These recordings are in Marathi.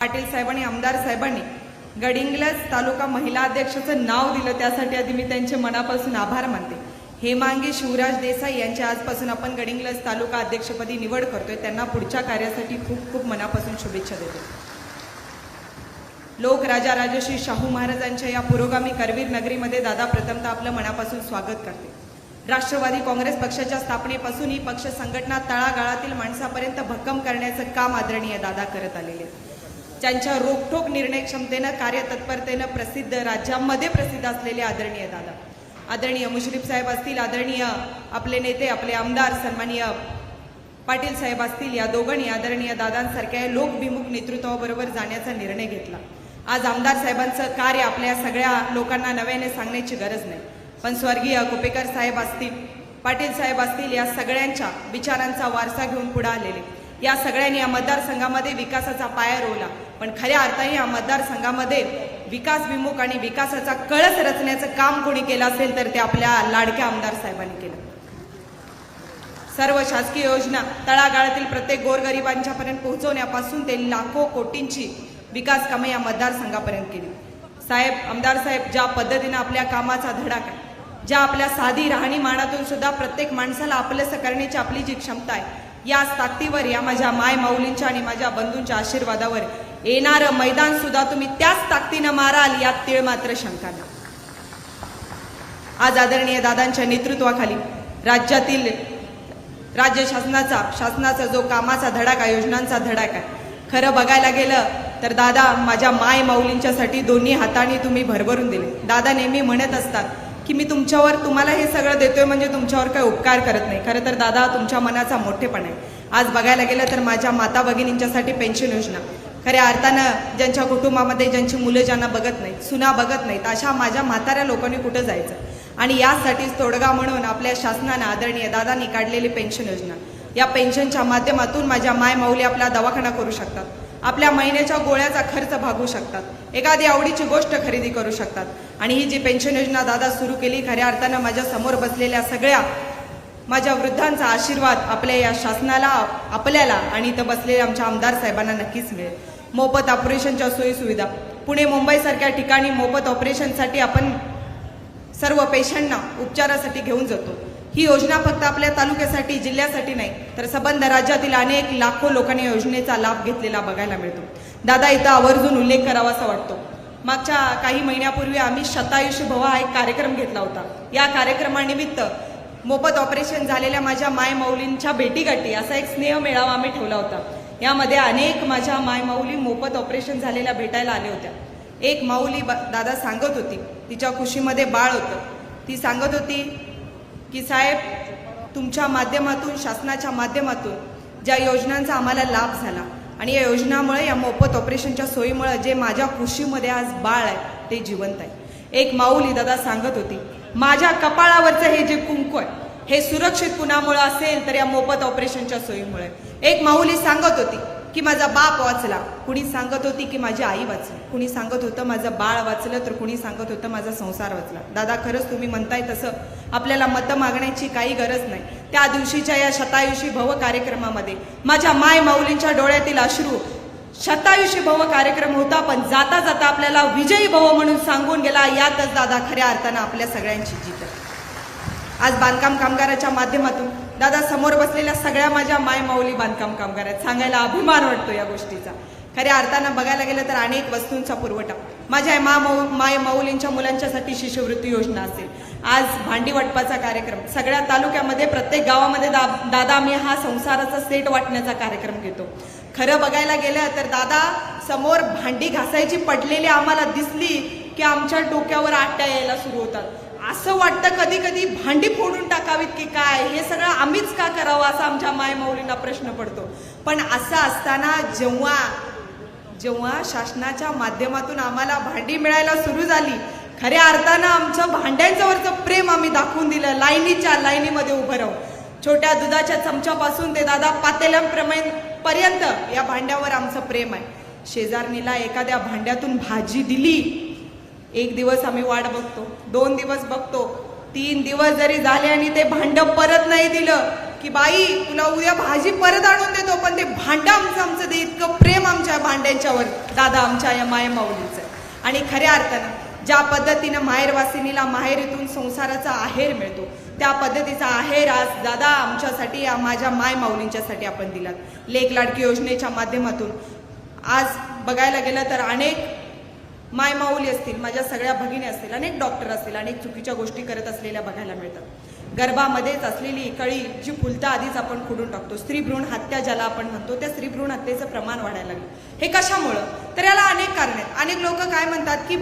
पाटील साहेबांनी आमदार साहेबांनी गडिंग्लज तालुका महिला अध्यक्षाचं नाव दिलं. त्यासाठी आधी मी त्यांचे मनापासून आभार मानते. हेमांगी शिवराज देसाई यांच्या आजपासून आपण गडिंग्लज तालुका अध्यक्षपदी निवड करतोय. त्यांना पुढच्या कार्यासाठी खूप खूप मनापासून शुभेच्छा देतो. लोक राजा राजश्री शाहू महाराजांच्या या पुरोगामी करवीर नगरीमध्ये दादा प्रथमतः आपलं मनापासून स्वागत करते. राष्ट्रवादी काँग्रेस पक्षाच्या स्थापनेपासून ही पक्ष संघटना तळागाळातील माणसापर्यंत भक्कम करण्याचं काम आदरणीय दादा करत आलेले आहेत. ज्यांच्या रोखठोक निर्णय क्षमतेनं कार्यतत्परतेनं प्रसिद्ध राज्यामध्ये प्रसिद्ध असलेले आदरणीय दादा. आदरणीय मुश्रीफ साहेब असतील आदरणीय आपले नेते आपले आमदार सन्माननीय पाटील साहेब असतील या दोघांनी आदरणीय दादांसारख्या लोकभिमुख नेतृत्वाबरोबर जाण्याचा निर्णय घेतला. आज आमदार साहेबांचं कार्य आपल्या सगळ्या लोकांना नव्याने सांगण्याची गरज नाही. पण स्वर्गीय कुपेकर साहेब असतील पाटील साहेब असतील या सगळ्यांच्या विचारांचा वारसा घेऊन पुढे आलेले. या सगळ्यांनी या मतदारसंघामध्ये विकासाचा पाया रोवला. पण खऱ्या अर्थाने या मतदारसंघामध्ये विकास विमुख आणि विकासाचा कळस रचण्याचं काम कोणी केलं असेल तर ते आपल्या लाडक्या आमदार साहेबांनी केलं. सर्व शासकीय योजना तळागाळातील प्रत्येक गोरगरिबांच्यापर्यंत पोहोचवण्यापासून ते लाखो कोटींची विकास कामे या मतदारसंघापर्यंत केली. साहेब आमदार साहेब ज्या पद्धतीनं आपल्या कामाचा धडाका ज्या आपल्या साधी राहणीमानातून सुद्धा प्रत्येक माणसाला आपलंसं करण्याची आपली जी क्षमता आहे याच ताकदीवर या माझ्या माय माऊलींच्या आणि माझ्या बंधूंच्या आशीर्वादावर येणारं मैदान सुद्धा तुम्ही त्याच ताकदीनं माराल यात तीळ मात्र शंका नाही. आज आदरणीय दादांच्या नेतृत्वाखाली राज्यातील राज्य शासनाचा शासनाचा जो कामाचा धडाका योजनांचा धडाका खरं बघायला गेलं तर दादा माझ्या माय माऊलींच्यासाठी दोन्ही हाताने तुम्ही भरभरून दिले. दादा नेहमी म्हणत असतात की मी तुमच्यावर तुम्हाला हे सगळं देतोय म्हणजे तुमच्यावर काही उपकार करत नाही. खरं तर दादा तुमच्या मनाचा मोठेपण आहे. आज बघायला गेलं तर माझ्या माता भगिनींच्यासाठी पेन्शन योजना. खऱ्या अर्थानं ज्यांच्या कुटुंबामध्ये ज्यांची मुलं ज्यांना बघत नाहीत सुना बघत नाहीत अशा माझ्या म्हाताऱ्या लोकांनी कुठं जायचं? आणि यासाठीच तोडगा म्हणून आपल्या शासनानं आदरणीय दादांनी काढलेली पेन्शन योजना. या पेन्शनच्या माध्यमातून माझ्या माय माऊली आपला दवाखाना करू शकतात. आपल्या महिन्याच्या गोळ्याचा खर्च भागू शकतात. एखादी आवडीची गोष्ट खरेदी करू शकतात. आणि ही जी पेन्शन योजना दादा सुरू केली खऱ्या अर्थानं माझ्यासमोर बसलेल्या सगळ्या माझ्या वृद्धांचा आशीर्वाद आपल्या या शासनाला आपल्याला आणि इथं बसलेल्या आमच्या आमदार साहेबांना नक्कीच मिळेल. मोफत ऑपरेशनच्या सोयीसुविधा. पुणे मुंबईसारख्या ठिकाणी मोफत ऑपरेशनसाठी आपण सर्व पेशंटना उपचारासाठी घेऊन जातो. ही योजना फक्त आपल्या तालुक्यासाठी जिल्ह्यासाठी नाही तर संबंध राज्यातील अनेक लाखो लोकांनी योजनेचा लाभ घेतलेला बघायला मिळतो. दादा इथं आवर्जून उल्लेख करावा असा वाटतो. मागच्या काही महिन्यापूर्वी आम्ही शतायुषी भवा हा एक कार्यक्रम घेतला होता. या कार्यक्रमानिमित्त मोफत ऑपरेशन झालेल्या माझ्या माय माऊलींच्या भेटीगाठी असा एक स्नेह मेळावा आम्ही ठेवला होता. यामध्ये अनेक माझ्या माय माऊली मोफत ऑपरेशन झालेल्या भेटायला आल्या होत्या. एक माऊली दादा सांगत होती तिच्या खुशीमध्ये बाळ होतं. ती सांगत होती की साहेब तुमच्या माध्यमातून शासनाच्या माध्यमातून ज्या योजनांचा आम्हाला लाभ झाला आणि या योजनामुळे या मोफत ऑपरेशनच्या सोयीमुळे जे माझ्या खुशीमध्ये आज बाळ आहे ते जिवंत आहे. एक माऊली दादा सांगत होती माझ्या कपाळावरचं हे जे कुंकू आहे हे सुरक्षित कुणामुळे असेल तर या मोफत ऑपरेशनच्या सोयीमुळे. एक माऊली सांगत होती की माझा बाप वाचला. कुणी सांगत होती की माझी आई वाचली. कुणी सांगत होतं माझं बाळ वाचलं तर कुणी सांगत होतं माझा संसार वाचला. दादा खरंच तुम्ही म्हणताय तसं आपल्याला मतं मागण्याची काही गरज नाही. त्या दिवशीच्या या शतायुषी भव कार्यक्रमामध्ये माझ्या माय माऊलींच्या डोळ्यातील अश्रू शतायुषी भव कार्यक्रम होता पण जाता जाता आपल्याला विजयी भव म्हणून सांगून गेला. यातच दादा खऱ्या अर्थानं आपल्या सगळ्यांची जीत. आहे आज बांधकाम कामगाराच्या माध्यमातून दादा समोर बसलेल्या सगळ्या माझ्या माय माऊली बांधकाम कामगार आहेत. सांगायला अभिमान वाटतो या गोष्टीचा. खऱ्या अर्थानं बघायला गेलं तर अनेक वस्तूंचा पुरवठा. माझ्या मा माऊ माय माऊलींच्या मुलांच्यासाठी शिष्यवृत्ती योजना असेल. आज भांडी वाटपाचा कार्यक्रम. सगळ्या तालुक्यामध्ये प्रत्येक गावामध्ये दा दादा आम्ही हा संसाराचा सेट वाटण्याचा कार्यक्रम घेतो. खरं बघायला गेलं तर दादा समोर भांडी घासायची पडलेली आम्हाला दिसली की आमच्या डोक्यावर आट्या यायला सुरू होतात. असं वाटतं कधी कधी भांडी फोडून टाकावीत की काय? हे सगळं आम्हीच का करावं असा आमच्या माय माऊलींना प्रश्न पडतो. पण असं असताना जेव्हा जेव्हा शासनाच्या माध्यमातून आम्हाला भांडी मिळायला सुरू झाली खऱ्या अर्थानं आमचं भांड्यांच्यावरचं प्रेम आम्ही दाखवून दिलं लाईनीच्या लाईनीमध्ये उभं राहू छोट्या दुधाच्या चमच्यापासून ते दादा पातेल्याप्रमाणे पर्यंत या भांड्यावर आमचं प्रेम आहे. शेजारणीला एखाद्या भांड्यातून भाजी दिली एक दिवस आम्ही वाट बघतो दोन दिवस बघतो तीन दिवस जरी झाले आणि ते भांड परत नाही दिलं की बाई तुला उद्या भाजी परत आणून देतो पण ते भांडं आमचं आमचं दे इतकं प्रेम आमच्या भांड्यांच्यावर दादा आमच्या या माय माऊलीचं. आणि खऱ्या अर्थानं ज्या पद्धतीनं माहेरवासिनीला माहेरीतून संसाराचा आहेर मिळतो त्या पद्धतीचा आहेर आज दादा आमच्यासाठी या माझ्या माय माऊलींच्यासाठी आपण दिलात. लेख लाडकी योजनेच्या माध्यमातून. आज बघायला गेलं तर अनेक माय माऊली असतील माझ्या सगळ्या भगिनी असतील अनेक डॉक्टर असतील अनेक चुकीच्या गोष्टी करत असलेल्या बघायला मिळतात. गर्भामध्येच असलेली कळी जी फुलता आधीच आपण खुडून टाकतो. स्त्री भ्रूण हत्या ज्याला आपण म्हणतो त्या स्त्री भ्रूण हत्येचं प्रमाण वाढायला लागलं. हे कशामुळं? तर याला अनेक कारण आहेत. अनेक लोक काय म्हणतात की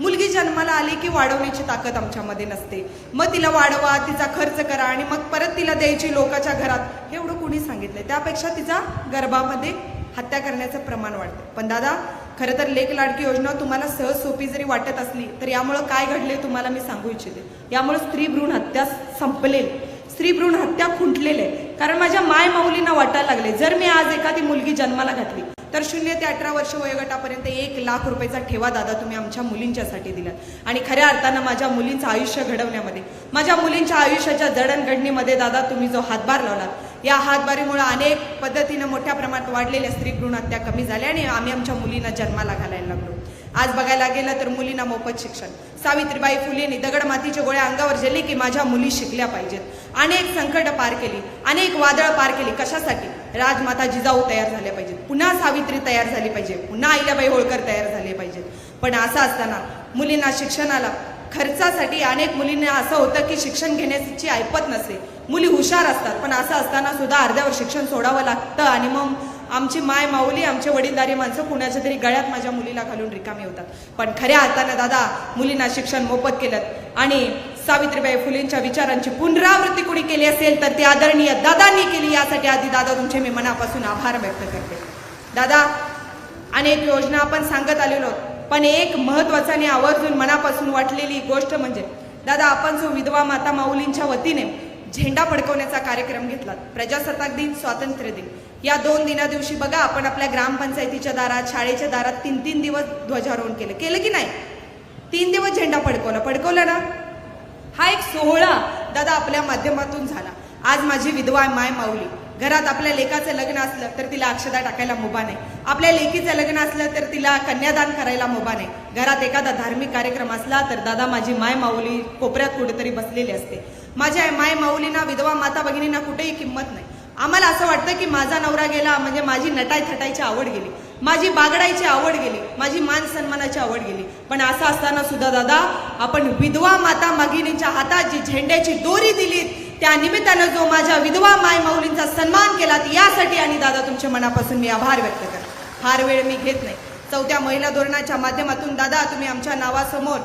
मुलगी जन्माला आली की वाढवण्याची ताकद आमच्यामध्ये नसते. मग तिला वाढवा तिचा खर्च करा आणि मग परत तिला द्यायची लोकांच्या घरात. हे एवढं कुणी सांगितलंय. त्यापेक्षा तिचा गर्भामध्ये हत्या करण्याचं प्रमाण वाढतं पण दादा खरं तर लेख लाडकी योजना तुम्हाला सहज सोपी जरी वाटत असली तर यामुळं काय घडले तुम्हाला मी सांगू इच्छिते. यामुळे स्त्री भ्रूण हत्या संपलेल. स्त्री भ्रूण हत्या खुंटलेले. कारण माझ्या माय माऊलींना वाटायला लागले जर मी आज एखादी मुलगी जन्माला घातली तर शून्य ते अठरा वर्ष वयोगटापर्यंत एक लाख रुपयाचा ठेवा दादा तुम्ही आमच्या मुलींच्यासाठी दिलात. आणि खऱ्या अर्थानं माझ्या मुलींचं आयुष्य घडवण्यामध्ये माझ्या मुलींच्या आयुष्याच्या जडणघडणीमध्ये दादा तुम्ही जो हातभार लावलात या हातबारीमुळं अनेक पद्धतीनं मोठ्या प्रमाणात वाढलेल्या स्त्री भ्रूण हत्या कमी झाल्या आणि आम्ही आमच्या मुलींना जन्माला घालायला लागलो. आज बघायला गेलं तर मुलींना मोफत शिक्षण. सावित्रीबाई फुलेंनी दगड मातीचे गोळ्या अंगावर झेलली की माझ्या मुली शिकल्या पाहिजेत. अनेक संकट पार केली अनेक वादळ पार केली. कशासाठी? राजमाता जिजाऊ तयार झाल्या पाहिजेत. पुन्हा सावित्री तयार झाली पाहिजे. पुन्हा अहिल्याबाई होळकर तयार झाले पाहिजेत. पण असं असताना मुलींना शिक्षणाला खर्चासाठी अनेक मुलींना असं होतं की शिक्षण घेण्याची ऐपत नसते. मुली हुशार असतात पण असं असताना सुद्धा अर्ध्यावर शिक्षण सोडावं लागतं आणि मग आमची माय माऊली आमचे वडीलधारी माणसं कुणाच्या तरी गळ्यात माझ्या मुलीला घालून रिकामी होतात. पण खऱ्या अर्थानं दादा मुलींना शिक्षण मोफत केलं आणि सावित्रीबाई फुलेंच्या विचारांची पुनरावृत्ती कुणी केली असेल तर ती आदरणीय दादांनी केली. यासाठी आधी दादा तुमचे मी मनापासून आभार व्यक्त करते. दादा अनेक योजना आपण सांगत आलेलो आहोत. पण एक महत्वाचं आवर्जून मनापासून वाटलेली गोष्ट म्हणजे दादा आपण जो विधवा माता माऊलींच्या वतीने झेंडा फडकवण्याचा कार्यक्रम घेतला प्रजासत्ताक दिन स्वातंत्र्य दिन. या दोन दिना दिवशी बघा आपण आपल्या ग्रामपंचायतीच्या दारात शाळेच्या दारात तीन तीन दिवस ध्वजारोहण केलं. केलं की नाही? तीन दिवस झेंडा फडकवला. फडकवला ना? हा एक सोहळा दादा आपल्या माध्यमातून झाला. आज माझी विधवा माय माऊली. घरात आपल्या लेकाचं लग्न असलं तर तिला अक्षदा टाकायला मुभा नाही. आपल्या लेकीचं लग्न असलं तर तिला कन्यादान करायला मुभा नाही. घरात एखादा धार्मिक कार्यक्रम असला तर दादा माझी माय माऊली कोपऱ्यात कुठेतरी बसलेली असते. माझ्या माय माऊलींना विधवा माता भगिनींना कुठेही किंमत नाही. आम्हाला असं वाटतं की माझा नवरा गेला म्हणजे माझी नटाय थटायची आवड गेली. माझी बागडायची आवड गेली माझी मान सन्मानाची आवड गेली. पण असं असताना सुद्धा दादा आपण विधवा माता भगिनीच्या हातात जी झेंड्याची दोरी दिली त्या निमित्तानं जो माझ्या विधवा माय माऊलींचा सन्मान केला यासाठी आणि दादा तुमच्या मनापासून मी आभार व्यक्त करतो. फार वेळ मी घेत नाही. चौथ्या महिला धोरणाच्या माध्यमातून दादा तुम्ही आमच्या नावासमोर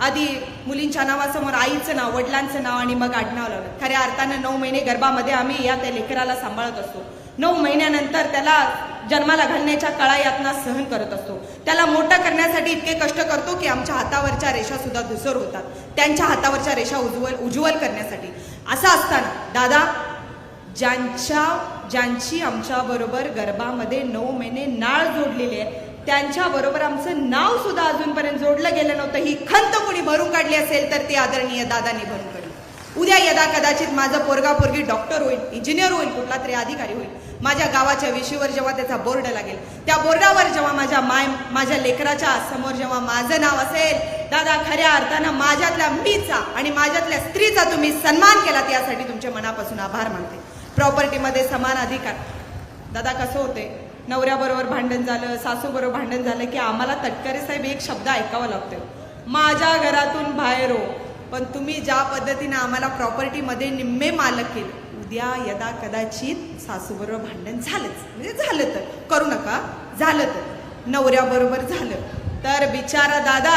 आधी मुलींच्या नावासमोर आईचं नाव वडिलांचं नाव आणि मग आडनाव लावलं. खऱ्या अर्थानं नऊ महिने गर्भामध्ये आम्ही या त्या लेकराला सांभाळत असतो. नऊ महिन्यानंतर त्याला जन्माला घालण्याच्या कळा यातना सहन करत असतो. त्याला मोठं करण्यासाठी इतके कष्ट करतो की आमच्या हातावरच्या रेषा सुद्धा धुसर होतात. त्यांच्या हातावरच्या रेषा उज्ज्वल उज्ज्वल करण्यासाठी. असं असताना दादा ज्यांच्या ज्यांची आमच्याबरोबर गर्भामध्ये नऊ महिने नाळ जोडलेली आहे त्यांच्याबरोबर आमचं नाव सुद्धा अजूनपर्यंत जोडलं गेलं नव्हतं. ही खंत कोणी भरून काढली असेल तर ती आदरणीय दादानी भरून काढली. उद्या यदा कदाचित माझं पोरगा पोरगी डॉक्टर होईल इंजिनियर होईल कुठला तरी अधिकारी होईल. माझ्या गावाच्या विशीवर जेव्हा त्याचा बोर्ड लागेल त्या बोर्डावर जेव्हा माझ्या माय माझ्या लेकराच्या समोर जेव्हा माझं नाव असेल दादा खऱ्या अर्थानं माझ्यातल्या मीचा आणि माझ्यातल्या स्त्रीचा तुम्ही सन्मान केला यासाठी तुमच्या मनापासून आभार मानते. प्रॉपर्टीमध्ये समान अधिकार. दादा कसं होते नवऱ्याबरोबर भांडण झालं सासूबरोबर भांडण झालं की आम्हाला तटकरे साहेब एक शब्द ऐकावा लागतो माझ्या घरातून बाहेर हो पण तुम्ही ज्या पद्धतीनं आम्हाला प्रॉपर्टीमध्ये निम्मे मालक केले उद्या यदा कदाचित सासूबरोबर भांडण झालंच. म्हणजे झालं तर. करू नका. झालं तर. नवऱ्याबरोबर झालं. तर बिचारा दादा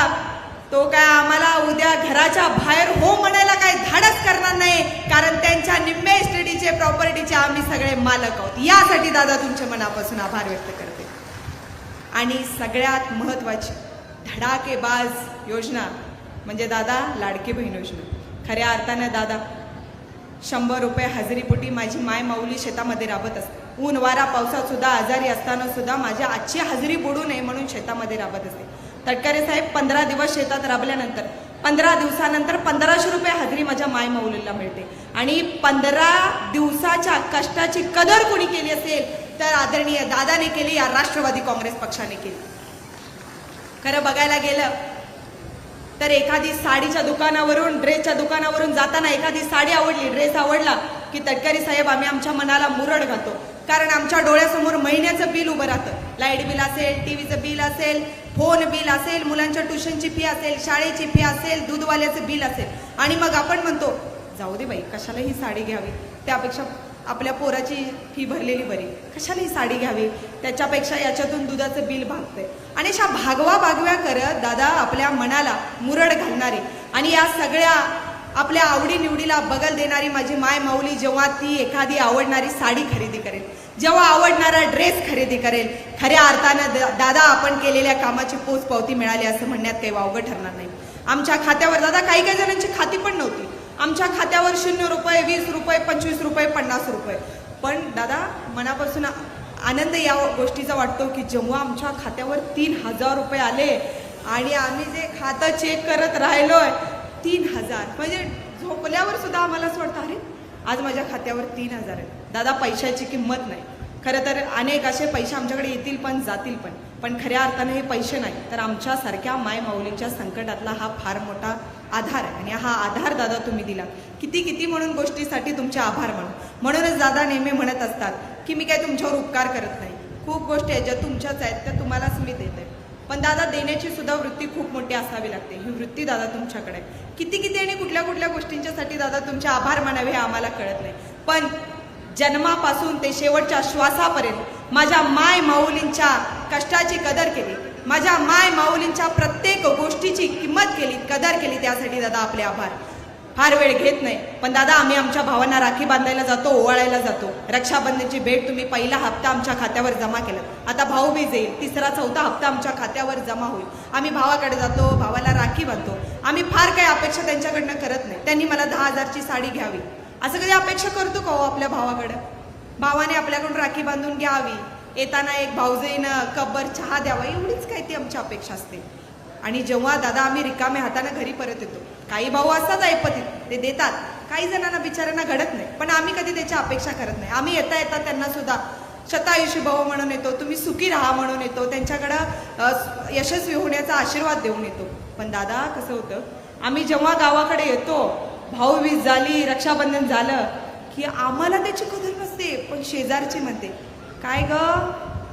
तो काय आम्हाला उद्या घराच्या बाहेर हो म्हणायला काय धाडस करणार नाही. कारण त्यांच्या निम्मे स्टडीचे प्रॉपर्टीचे आम्ही सगळे मालक आहोत. यासाठी दादा तुमच्या मनापासून आभार व्यक्त करते. आणि सगळ्यात महत्वाची धडाकेबाज योजना म्हणजे दादा लाडकी बहीण योजना. खऱ्या अर्थानं दादा शंभर रुपये हजेरीपोटी माझी माय माऊली शेतामध्ये राबत असते. ऊन वारा पावसात सुद्धा आजारी असताना सुद्धा माझ्या आजची हजेरी बुडू नये म्हणून शेतामध्ये राबत असते. तटकरे साहेब पंधरा दिवस शेतात राबल्यानंतर पंधरा दिवसानंतर पंधराशे रुपये हजेरी माझ्या माय माऊलीला मिळते. आणि पंधरा दिवसाच्या कष्टाची कदर कोणी केली असेल तर आदरणीय दादाने केली या राष्ट्रवादी काँग्रेस पक्षाने केली. खरं बघायला गेलं तर एखादी साडीच्या दुकानावरून ड्रेसच्या दुकानावरून जाताना एखादी साडी आवडली ड्रेस आवडला की तटकरी साहेब आम्ही आमच्या मनाला मुरड घालतो. कारण आमच्या डोळ्यासमोर महिन्याचं बिल उभं राहतं. लाइट बिल असेल टीव्हीचं बिल असेल फोन बिल असेल मुलांच्या ट्युशनची फी असेल शाळेची फी असेल दूधवाल्याचं बिल असेल. आणि मग आपण म्हणतो जाऊ दे बाई कशाला ही साडी घ्यावी? त्यापेक्षा आपल्या पोराची फी भरलेली बरी. कशाला ही साडी घ्यावी? त्याच्यापेक्षा याच्यातून दुधाचं बिल भागतंय. आणि अशा भागवा भागव्या करत दादा आपल्या मनाला मुरड घालणारी. आणि या सगळ्या आपल्या आवडीनिवडीला बगल देणारी माझी माय माऊली जेव्हा ती एखादी आवडणारी साडी खरेदी करेल जेव्हा आवडणारा ड्रेस खरेदी करेल खऱ्या अर्थानं द- दादा आपण केलेल्या कामाची पोच पावती मिळाली असं म्हणण्यात काही वावगं ठरणार नाही. आमच्या खात्यावर दादा काही काही जणांची खाती पण नव्हती. आमच्या खात्यावर शून्य रुपये वीस रुपये पंचवीस रुपये पन्नास रुपये. पण दादा मनापासून आनंद या गोष्टीचा वाटतो की जेव्हा आमच्या खात्यावर तीन हजार रुपये आले आणि आम्ही जे खातं चेक करत राहिलोय तीन हजार. म्हणजे झोपल्यावर सुद्धा आम्हाला असं वाटतं अरे आज माझ्या खात्यावर तीन हजार आहेत. दादा पैशाची किंमत नाही. खरं तर अनेक असे पैसे आमच्याकडे येतील पण जातील पण. पण खऱ्या अर्थाने हे पैसे नाही. तर आमच्यासारख्या माय माऊलींच्या संकटातला हा फार मोठा आधार आहे. आणि हा आधार दादा तुम्ही दिला. किती किती म्हणून गोष्टीसाठी तुमचे आभार म्हणून. म्हणूनच दादा नेहमी म्हणत असतात की मी काय तुमच्यावर उपकार करत नाही. खूप गोष्टी आहेत ज्या तुमच्याच आहेत त्या तुम्हालाच मी देते पण दादा देण्याची सुद्धा वृत्ती खूप मोठी असावी लागते. ही वृत्ती दादा तुमच्याकडे आहे. किती किती आणि कुठल्या कुठल्या गोष्टींच्यासाठी दादा तुमचे आभार मानावे हे आम्हाला कळत नाही. पण जन्मापासून ते शेवटच्या श्वासापर्यंत माझ्या माय माऊलींच्या कष्टाची कदर केली. माझ्या माय माऊलींच्या प्रत्येक गोष्टीची किंमत केली कदर केली त्यासाठी दादा आपले आभार. फार वेळ घेत नाही. पण दादा आम्ही आमच्या भावांना राखी बांधायला जातो ओवाळायला जातो. रक्षाबंधनची भेट तुम्ही पहिला हप्ता आमच्या खात्यावर जमा केला. आता भाऊबीज येईल तिसरा चौथा हप्ता आमच्या खात्यावर जमा होईल. आम्ही भावाकडे जातो भावाला राखी बांधतो. आम्ही फार काही अपेक्षा त्यांच्याकडनं करत नाही. त्यांनी मला दहा हजारची साडी घ्यावी. असं कधी अपेक्षा करतो का हो आपल्या भावाकडं? भावाने आपल्याकडून राखी बांधून घ्यावी. येताना एक भाऊजईनं कब्बर चहा द्यावा एवढीच काय ती आमची अपेक्षा असते. आणि जेव्हा दादा आम्ही रिकाम्या हाताने घरी परत येतो काही भाऊ असतात ऐपतीत ते देतात. काही जणांना बिचाऱ्यांना घडत नाही पण आम्ही कधी त्याची अपेक्षा करत नाही. आम्ही येता येता त्यांना सुद्धा शतायुषी भाऊ म्हणून येतो तुम्ही सुखी राहा म्हणून येतो त्यांच्याकडं यशस्वी होण्याचा आशीर्वाद देऊन येतो. पण दादा कसं होतं आम्ही जेव्हा गावाकडे येतो भाऊबीज झाली रक्षाबंधन झालं की आम्हाला त्याची कदर नसते शेजारची म्हणते काय ग?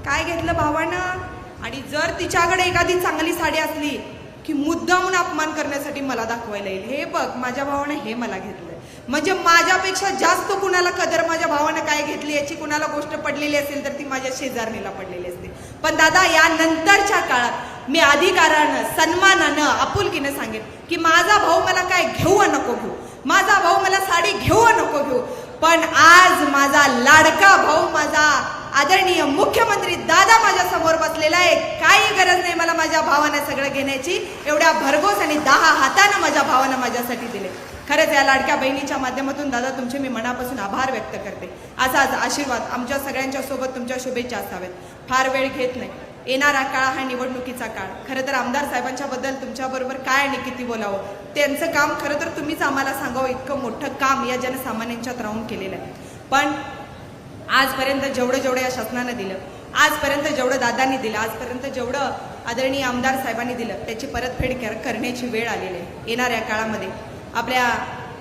काय घेतलं भावानं? आणि जर तिच्याकडे एखादी चांगली साडी असली की मुद्दामून अपमान करण्यासाठी मला दाखवायला येईल. हे बघ माझ्या भावानं हे मला घेतलंय. म्हणजे माझ्यापेक्षा जास्त कुणाला कदर माझ्या भावानं काय घेतली याची कुणाला गोष्ट पडलेली असेल तर ती माझ्या शेजारणीला पडलेली असते. पण दादा या नंतरच्या काळात मी अधिकारानं सन्मानानं आपुलकीनं सांगेन की माझा भाऊ मला काय घेऊ नको घेऊ. माझा भाऊ मला साडी घेऊ नको घेऊ? पण आज माझा लाडका भाऊ माझा आदरणीय मुख्यमंत्री दादा माझ्यासमोर बसलेला आहे. काही गरज नाही मला माझ्या भावानं सगळं घेण्याची. एवढ्या भरघोस आणि दहा हातानं माझ्या भावानं माझ्यासाठी दिले. खरंच या लाडक्या बहिणीच्या माध्यमातून दादा तुमचे मी मनापासून आभार व्यक्त करते. असाच आशीर्वाद आमच्या सगळ्यांच्या सोबत तुमच्या शुभेच्छा असाव्यात फार वेळ घेत नाही. येणारा काळ हा निवडणुकीचा काळ. खरं तर आमदार साहेबांच्याबद्दल तुमच्याबरोबर काय आणि किती बोलावं त्यांचं काम खरं तर तुम्हीच आम्हाला सांगावं इतकं मोठं काम या जनसामान्यांच्यात राहून केलेलं आहे. पण आजपर्यंत जेवढं जेवढं या शासनानं दिलं आजपर्यंत जेवढं दादांनी दिलं आजपर्यंत जेवढं आदरणीय आमदार साहेबांनी दिलं त्याची परतफेड करण्याची वेळ आलेली आहे. येणाऱ्या काळामध्ये आपल्या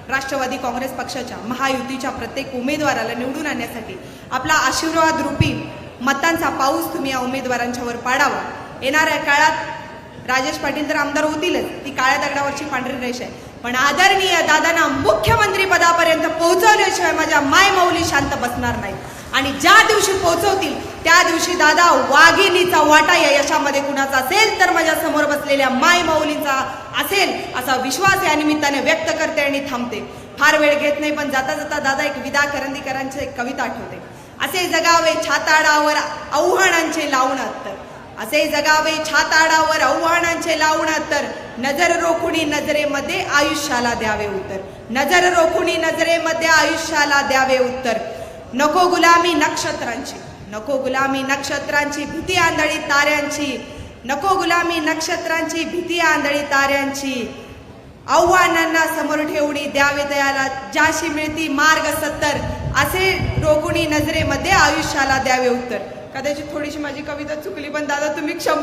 राष्ट्रवादी काँग्रेस पक्षाच्या महायुतीच्या प्रत्येक उमेदवाराला निवडून आणण्यासाठी आपला आशीर्वाद रूपी मतांचा पाऊस तुम्ही या उमेदवारांच्यावर पाडावा. येणाऱ्या काळात राजेश पाटील तर आमदार होतीलच. ती काळ्या दगडावरची पांढरी रेष आहे. पण आदरणीय दादांना मुख्यमंत्री पदापर्यंत पोहोचवल्याशिवाय माझ्या माय माऊली शांत बसणार नाही. आणि ज्या दिवशी पोहोचवतील त्या दिवशी दादा वाघिणीचा वाटा या यशामध्ये कुणाचा असेल तर माझ्यासमोर बसलेल्या मायमौलींचा असेल असा विश्वास या निमित्ताने व्यक्त करते आणि थांबते. फार वेळ घेत नाही पण जाता जाता दादा एक विदा करंदीकरांची एक कविता आठवते. असे जगावे छाताडावर आव्हानांचे लावून तर. असे जगावे छाताडावर आव्हानांचे लावून तर. नजर रोखुणी नजरेमध्ये आयुष्याला द्यावे उत्तर. नजर रोखुणी नजरेमध्ये आयुष्याला द्यावे उत्तर. नको गुलामी नक्षत्रांची. नको गुलामी नक्षत्रांची भीती आंधळी ताऱ्यांची. नको गुलामी नक्षत्रांची भीती आंधळी ताऱ्यांची. आव्हानांना समोर ठेवणी द्यावे दयाला. ज्याशी मिळती मार्ग सत्तर. असे रोगुणी नजरेमध्ये आयुष्याला द्यावे उत्तर. कदाचित थोडीशी माझी कविता चुकली पण दादा तुम्ही क्षम